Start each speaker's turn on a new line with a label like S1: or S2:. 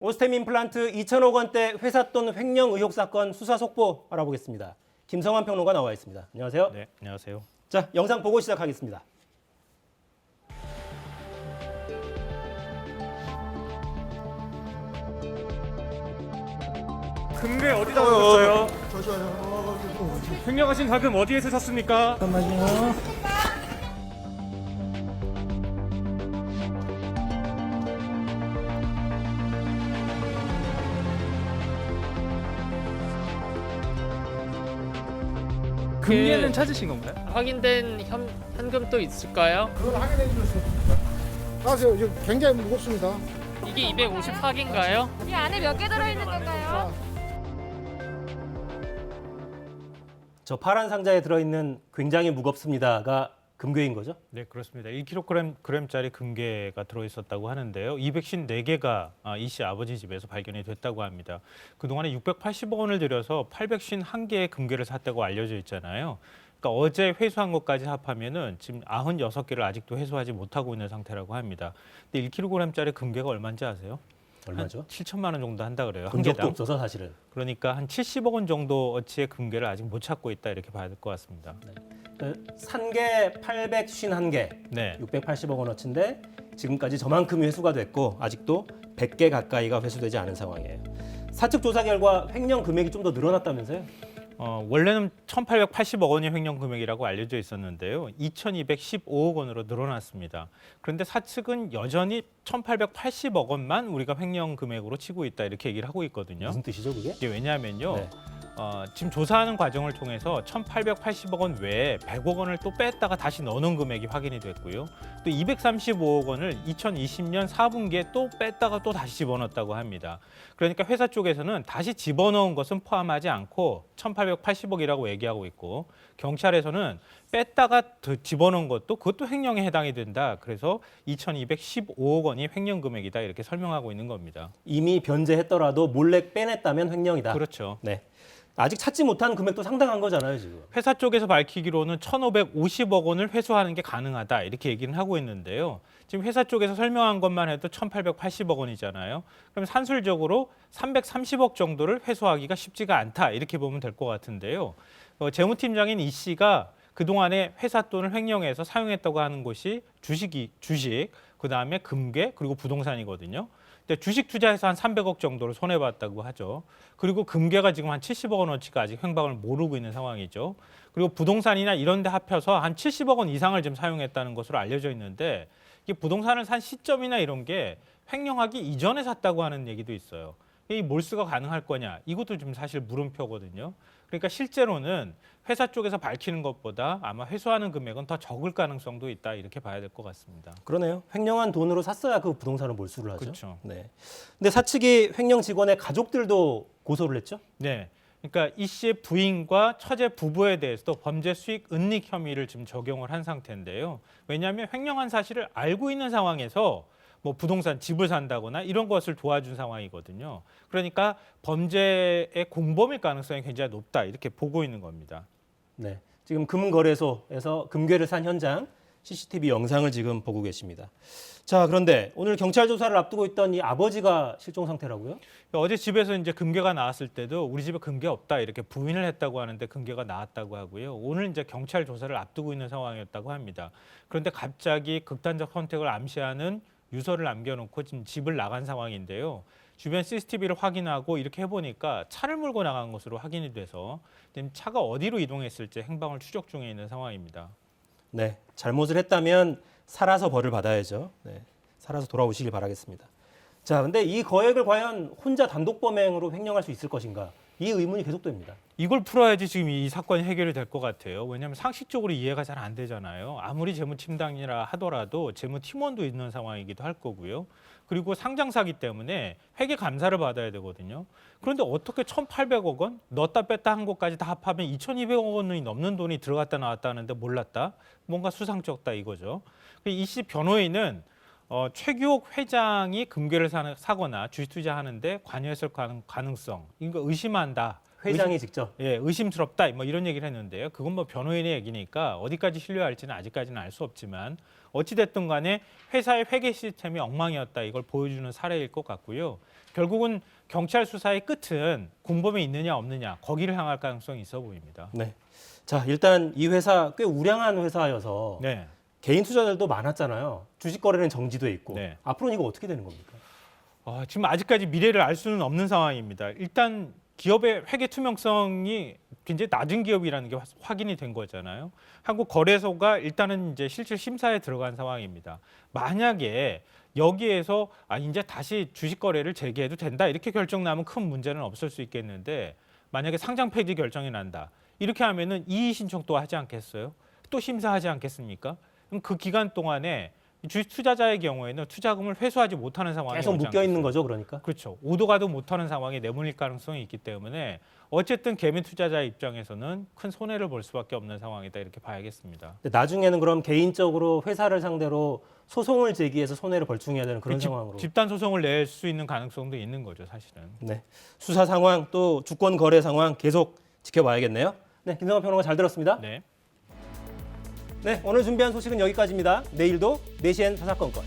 S1: 오스템 임플란트 2천억 원대 회사 돈 횡령 의혹 사건 수사 속보 알아보겠습니다. 김성환 평론가 나와 있습니다. 안녕하세요.
S2: 네, 안녕하세요.
S1: 자, 영상 보고 시작하겠습니다.
S3: 금괴 어디다 뒀어요?
S4: 잠시만요.
S3: 횡령하신 가금 어디에서 샀습니까?
S4: 잠깐만요.
S3: 금괴는 찾으신 건가요?
S5: 확인된 현, 현금 또 있을까요?
S4: 그걸 확인해 주실 수? 아, 저, 저 굉장히 무겁습니다.
S5: 이게 254개인가요?
S6: 이 안에 몇 개 들어있는 건가요?
S1: 저 파란 상자에 들어있는 굉장히 무겁습니다가 금괴인 거죠?
S2: 네, 그렇습니다. 1kg 그램짜리 금괴가 들어 있었다고 하는데요. 254개가 아, 이씨 아버지 집에서 발견이 됐다고 합니다. 그동안에 680억 원을 들여서 851개의 금괴를 샀다고 알려져 있잖아요. 그러니까 어제 회수한 것까지 합하면은 지금 96개를 아직도 회수하지 못하고 있는 상태라고 합니다. 근데 1kg짜리 금괴가 얼마인지 아세요?
S1: 얼마죠?
S2: 7천만 원 정도 한다 그래요. 한 개당.
S1: 없어서 사실은.
S2: 그러니까 한 70억 원 정도 어치의 금괴를 아직 못 찾고 있다 이렇게 봐야 될 것 같습니다.
S1: 산게 851개,
S2: 네.
S1: 680억 원어치인데 지금까지 저만큼이 회수가 됐고 아직도 100개 가까이가 회수되지 않은 상황이에요. 사측 조사 결과 횡령 금액이 좀 더 늘어났다면서요?
S2: 어, 원래는 1,880억 원이 횡령 금액이라고 알려져 있었는데요. 2,215억 원으로 늘어났습니다. 그런데 사측은 여전히 1,880억 원만 우리가 횡령 금액으로 치고 있다 이렇게 얘기를 하고 있거든요.
S1: 무슨 뜻이죠, 그게?
S2: 이게 왜냐하면요.
S1: 네.
S2: 어, 지금 조사하는 과정을 통해서 1,880억 원 외에 100억 원을 또 뺐다가 다시 넣는 금액이 확인이 됐고요. 또 235억 원을 2020년 4분기에 또 뺐다가 또 다시 집어넣었다고 합니다. 그러니까 회사 쪽에서는 다시 집어넣은 것은 포함하지 않고 1,880억이라고 얘기하고 있고 경찰에서는 뺐다가 더 집어넣은 것도 그것도 횡령에 해당이 된다. 그래서 2,215억 원이 횡령 금액이다 이렇게 설명하고 있는 겁니다.
S1: 이미 변제했더라도 몰래 빼냈다면 횡령이다.
S2: 그렇죠.
S1: 네. 아직 찾지 못한 금액도 상당한 거잖아요, 지금.
S2: 회사 쪽에서 밝히기로는 1,550억 원을 회수하는 게 가능하다 이렇게 얘기는 하고 있는데요. 지금 회사 쪽에서 설명한 것만 해도 1,880억 원이잖아요. 그럼 산술적으로 330억 정도를 회수하기가 쉽지가 않다 이렇게 보면 될 것 같은데요. 어, 재무팀장인 이 씨가 그동안에 회사 돈을 횡령해서 사용했다고 하는 곳이 주식이 주식, 그다음에 금괴 그리고 부동산이거든요. 근데 주식 투자해서 한 300억 정도를 손해 봤다고 하죠. 그리고 금괴가 지금 한 70억 원어치가 아직 횡방을 모르고 있는 상황이죠. 그리고 부동산이나 이런 데 합해서 한 70억 원 이상을 지금 사용했다는 것으로 알려져 있는데 이 부동산을 산 시점이나 이런 게 횡령하기 이전에 샀다고 하는 얘기도 있어요. 이 몰수가 가능할 거냐? 이것도 좀 사실 물음표거든요. 그러니까 실제로는 회사 쪽에서 밝히는 것보다 아마 회수하는 금액은 더 적을 가능성도 있다 이렇게 봐야 될 것 같습니다.
S1: 그러네요. 횡령한 돈으로 샀어야 그 부동산을 몰수를 하죠.
S2: 그렇죠.
S1: 네. 근데 사측이 횡령 직원의 가족들도 고소를 했죠?
S2: 네. 그러니까 이 씨의 부인과 처제 부부에 대해서도 범죄 수익 은닉 혐의를 지금 적용을 한 상태인데요. 왜냐하면 횡령한 사실을 알고 있는 상황에서 뭐 부동산 집을 산다거나 이런 것을 도와준 상황이거든요. 그러니까 범죄의 공범일 가능성이 굉장히 높다 이렇게 보고 있는 겁니다.
S1: 네. 지금 금거래소에서 금괴를 산 현장 CCTV 영상을 지금 보고 계십니다. 자, 그런데 오늘 경찰 조사를 앞두고 있던 이 아버지가 실종 상태라고요?
S2: 어제 집에서 이제 금괴가 나왔을 때도 우리 집에 금괴 없다 이렇게 부인을 했다고 하는데 금괴가 나왔다고 하고요. 오늘 이제 경찰 조사를 앞두고 있는 상황이었다고 합니다. 그런데 갑자기 극단적 선택을 암시하는 유서를 남겨놓고 지금 집을 나간 상황인데요. 주변 CCTV를 확인하고 이렇게 해보니까 차를 몰고 나간 것으로 확인이 돼서 차가 어디로 이동했을지 행방을 추적 중에 있는 상황입니다.
S1: 네. 잘못을 했다면 살아서 벌을 받아야죠. 네. 살아서 돌아오시길 바라겠습니다. 자, 근데 이 거액을 과연 혼자 단독 범행으로 횡령할 수 있을 것인가? 이 의문이 계속됩니다.
S2: 이걸 풀어야지 지금 이 사건이 해결이 될 것 같아요. 왜냐하면 상식적으로 이해가 잘 안 되잖아요. 아무리 재무 팀장이라 하더라도 재무 팀원도 있는 상황이기도 할 거고요. 그리고 상장사기 때문에 회계 감사를 받아야 되거든요. 그런데 어떻게 1,800억 원 넣었다 뺐다 한 것까지 다 합하면 2,200억 원이 넘는 돈이 들어갔다 나왔다 하는데 몰랐다? 뭔가 수상쩍다 이거죠. 이씨 변호인은 어, 최규옥 회장이 금괴를 사거나 주식 투자하는데 관여했을 가능, 가능성 이거 의심한다.
S1: 회장이 직접
S2: 예, 의심스럽다 뭐 이런 얘기를 했는데요. 그건 뭐 변호인의 얘기니까 어디까지 신뢰 할지는 아직까지는 알 수 없지만 어찌 됐든 간에 회사의 회계 시스템이 엉망이었다 이걸 보여주는 사례일 것 같고요. 결국은 경찰 수사의 끝은 공범이 있느냐 없느냐 거기를 향할 가능성이 있어 보입니다.
S1: 네. 자, 일단 이 회사 꽤 우량한 회사여서
S2: 네.
S1: 개인 투자자들도 많았잖아요. 주식 거래는 정지돼 있고.
S2: 네.
S1: 앞으로는 이거 어떻게 되는 겁니까?
S2: 어, 지금 아직까지 미래를 알 수는 없는 상황입니다. 일단 기업의 회계 투명성이 굉장히 낮은 기업이라는 게 화- 확인이 된 거잖아요. 한국 거래소가 일단은 이제 실질 심사에 들어간 상황입니다. 만약에 여기에서 아 이제 다시 주식 거래를 재개해도 된다 이렇게 결정 나면 큰 문제는 없을 수 있겠는데 만약에 상장 폐지 결정이 난다 이렇게 하면은 이의 신청 또 하지 않겠어요? 또 심사하지 않겠습니까? 그럼 그 기간 동안에 주식 투자자의 경우에는 투자금을 회수하지 못하는 상황이
S1: 계속 묶여 있는? 거죠, 그러니까.
S2: 그렇죠. 오도 가도 못하는 상황이 내몰릴 가능성이 있기 때문에 어쨌든 개미 투자자 입장에서는 큰 손해를 볼 수밖에 없는 상황이다 이렇게 봐야겠습니다.
S1: 나중에는 그럼 개인적으로 회사를 상대로 소송을 제기해서 손해를 벌충해야 되는 그런
S2: 집,
S1: 상황으로.
S2: 집단 소송을 낼 수 있는 가능성도 있는 거죠, 사실은.
S1: 네. 수사 상황 또 주권 거래 상황 계속 지켜봐야겠네요. 네, 김성환 평론가 잘 들었습니다.
S2: 네.
S1: 네, 오늘 준비한 소식은 여기까지입니다. 내일도 4시엔 사사건건.